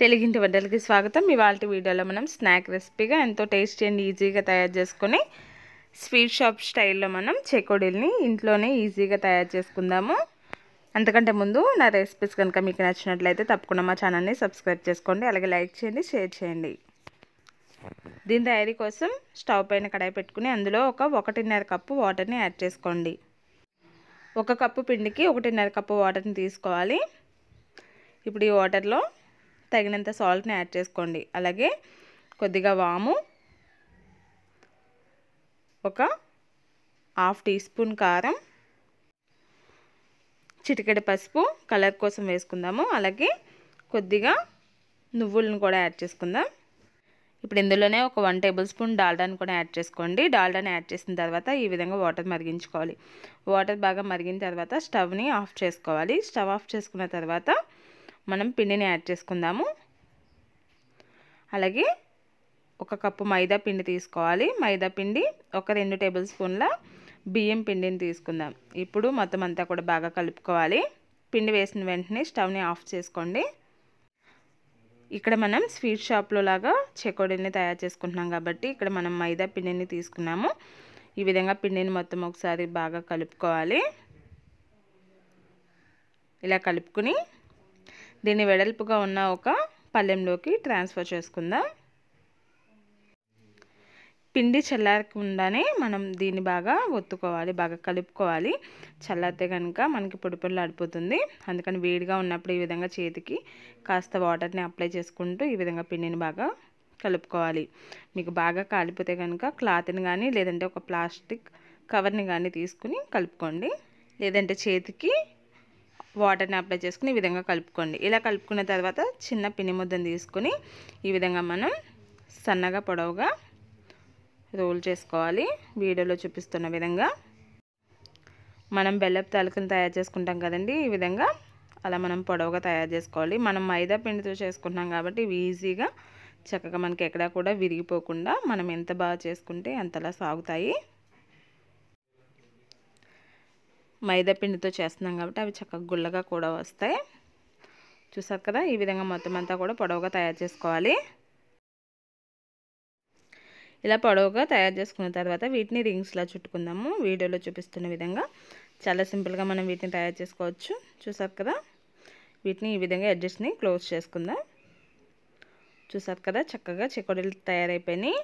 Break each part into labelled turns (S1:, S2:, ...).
S1: తెలుగింటి వంటలకి స్వాగతం. ఇవాళ వీడియోలో మనం స్నాక్ రెసిపీగా ఎంతో టేస్టీ అండ్ ఈజీగా తయారు చేసుకొని స్వీట్ షాప్ స్టైల్లో మనం చెకోడీల్ని ఇంట్లోనే ఈజీగా తయారు చేసుకుందాము. అంతకంటే ముందు నా రెసిపీస్ కనుక మీకు నచ్చినట్లయితే తప్పకుండా మా ఛానల్ని సబ్స్క్రైబ్ చేసుకోండి అలాగే లైక్ చేయండి షేర్ చేయండి. దీని తయారీ కోసం స్టవ్ పైన కడాయి పెట్టుకుని అందులో ఒక ఒకటిన్నర కప్పు వాటర్ని యాడ్ చేసుకోండి. ఒక కప్పు పిండికి ఒకటిన్నర కప్పు వాటర్ని తీసుకోవాలి. ఇప్పుడు ఈ వాటర్లో తగినంత సాల్ట్ని యాడ్ చేసుకోండి. అలాగే కొద్దిగా వాము ఒక హాఫ్ టీ స్పూన్ కారం చిటికెడ పసుపు కలర్ కోసం వేసుకుందాము. అలాగే కొద్దిగా నువ్వులను కూడా యాడ్ చేసుకుందాం. ఇప్పుడు ఇందులోనే ఒక వన్ టేబుల్ స్పూన్ డాల్డాని కూడా యాడ్ చేసుకోండి. డాల్డాని యాడ్ చేసిన తర్వాత ఈ విధంగా వాటర్ మరిగించుకోవాలి. వాటర్ బాగా మరిగిన తర్వాత స్టవ్ని ఆఫ్ చేసుకోవాలి. స్టవ్ ఆఫ్ చేసుకున్న తర్వాత మనం పిండిని యాడ్ చేసుకుందాము. అలాగే ఒక కప్పు మైదా పిండి తీసుకోవాలి. మైదా పిండి ఒక రెండు టేబుల్ స్పూన్ల బియ్యం పిండిని తీసుకుందాం. ఇప్పుడు మొత్తం అంతా కూడా బాగా కలుపుకోవాలి. పిండి వేసిన వెంటనే స్టవ్ని ఆఫ్ చేసుకోండి. ఇక్కడ మనం స్వీట్ షాప్లో లాగా చెకోడీని తయారు చేసుకుంటున్నాం కాబట్టి ఇక్కడ మనం మైదా పిండిని తీసుకున్నాము. ఈ విధంగా పిండిని మొత్తం ఒకసారి బాగా కలుపుకోవాలి. ఇలా కలుపుకుని దీన్ని వెడల్పుగా ఉన్న ఒక పళ్ళెంలోకి ట్రాన్స్ఫర్ చేసుకుందాం. పిండి చల్లారకుండానే మనం దీన్ని బాగా ఒత్తుకోవాలి బాగా కలుపుకోవాలి. చల్లారితే కనుక మనకి పొడి పొడిలు అడిపోతుంది. అందుకని వేడిగా ఉన్నప్పుడు ఈ విధంగా చేతికి కాస్త వాటర్ని అప్లై చేసుకుంటూ ఈ విధంగా పిండిని బాగా కలుపుకోవాలి. మీకు బాగా కాలిపోతే కనుక క్లాత్ని కానీ లేదంటే ఒక ప్లాస్టిక్ కవర్ని కానీ తీసుకుని కలుపుకోండి. లేదంటే చేతికి వాటర్ని అప్లై చేసుకుని ఈ విధంగా కలుపుకోండి. ఇలా కలుపుకున్న తర్వాత చిన్న పిన్ని ముద్దను తీసుకుని ఈ విధంగా మనం సన్నగా పొడవుగా రోల్ చేసుకోవాలి. వీడియోలో చూపిస్తున్న విధంగా మనం బెల్లపు తాలూకుని తయారు చేసుకుంటాం కదండి. ఈ విధంగా అలా మనం పొడవుగా తయారు చేసుకోవాలి. మనం మైదా పిండితో చేసుకుంటున్నాం కాబట్టి ఈజీగా చక్కగా మనకి ఎక్కడా కూడా విరిగిపోకుండా మనం ఎంత బాగా చేసుకుంటే అంతలా సాగుతాయి. మైదా పిండితో చేస్తున్నాం కాబట్టి అవి చక్కగా గుల్లగా కూడా వస్తాయి. చూసారు కదా? ఈ విధంగా మొత్తం అంతా కూడా పొడవుగా తయారు చేసుకోవాలి. ఇలా పొడవుగా తయారు చేసుకున్న తర్వాత వీటిని రింగ్స్లా చుట్టుకుందాము. వీడియోలో చూపిస్తున్న విధంగా చాలా సింపుల్గా మనం వీటిని తయారు చేసుకోవచ్చు. చూసారు కదా? వీటిని ఈ విధంగా ఎడ్జెస్ట్ని క్లోజ్ చేసుకుందాం. చూసారు కదా? చక్కగా చెకోడీలు తయారైపోయినాయి.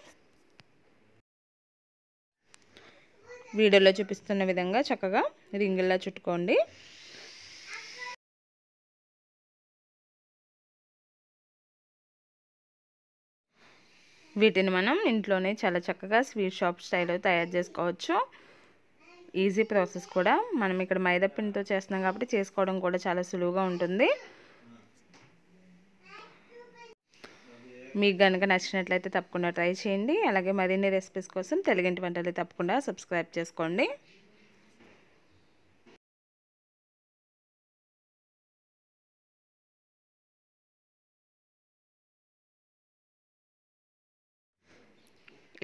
S1: వీడియోలో చూపిస్తున్న విధంగా చక్కగా రింగుల్లా చుట్టుకోండి. వీటిని మనం ఇంట్లోనే చాలా చక్కగా స్వీట్ షాప్ స్టైల్లో తయారు చేసుకోవచ్చు. ఈజీ ప్రాసెస్ కూడా. మనం ఇక్కడ మైదా పిండితో చేస్తున్నాం కాబట్టి చేసుకోవడం కూడా చాలా సులువుగా ఉంటుంది. మీకు కనుక నచ్చినట్లయితే తప్పకుండా ట్రై చేయండి. అలాగే మరిన్ని రెసిపీస్ కోసం తెలుగింటి వంటలు తప్పకుండా సబ్స్క్రైబ్ చేసుకోండి.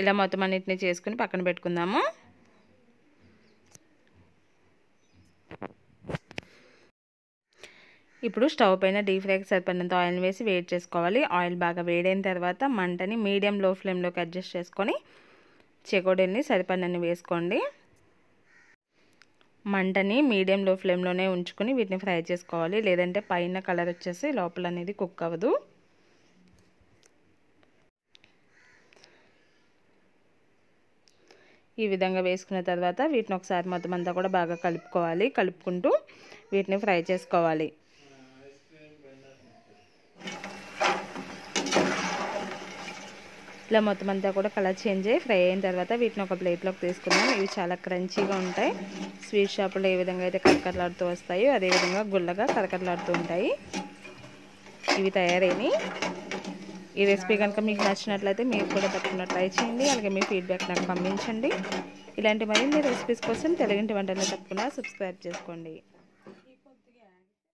S1: ఇలా మొత్తం అన్నిటిని చేసుకుని పక్కన పెట్టుకుందాము. ఇప్పుడు స్టవ్ పైన డీప్ ఫ్రైకి సరిపడినంత ఆయిల్ వేసి వేడి చేసుకోవాలి. ఆయిల్ బాగా వేడైన తర్వాత మంటని మీడియం లో ఫ్లేమ్లోకి అడ్జస్ట్ చేసుకొని చెకోడీని సరిపడినన్ని వేసుకోండి. మంటని మీడియం లో ఫ్లేమ్లోనే ఉంచుకొని వీటిని ఫ్రై చేసుకోవాలి. లేదంటే పైన కలర్ వచ్చేసి లోపల అనేది కుక్ అవ్వదు. ఈ విధంగా వేసుకున్న తర్వాత వీటిని ఒకసారి మొత్తం అంతా కూడా బాగా కలుపుకోవాలి. కలుపుకుంటూ వీటిని ఫ్రై చేసుకోవాలి. ఇలా మొత్తం అంతా కూడా కలర్ చేంజ్ అయ్యి ఫ్రై అయిన తర్వాత వీటిని ఒక ప్లేట్లోకి తీసుకున్నాం ఇవి చాలా క్రంచీగా ఉంటాయి. స్వీట్ షాపులో ఏ విధంగా అయితే కరకరలాడుతూ వస్తాయో అదేవిధంగా గుల్లగా కరకరలాడుతూ ఉంటాయి. ఇవి తయారైనవి ఈ రెసిపీ కనుక మీకు నచ్చినట్లయితే మీరు కూడా తప్పకుండా ట్రై చేయండి. అలాగే మీ ఫీడ్బ్యాక్ నాకు పంపించండి. ఇలాంటి మరిన్ని రెసిపీస్ కోసం తెలుగింటి వంటలు తప్పకుండా సబ్స్క్రైబ్ చేసుకోండి.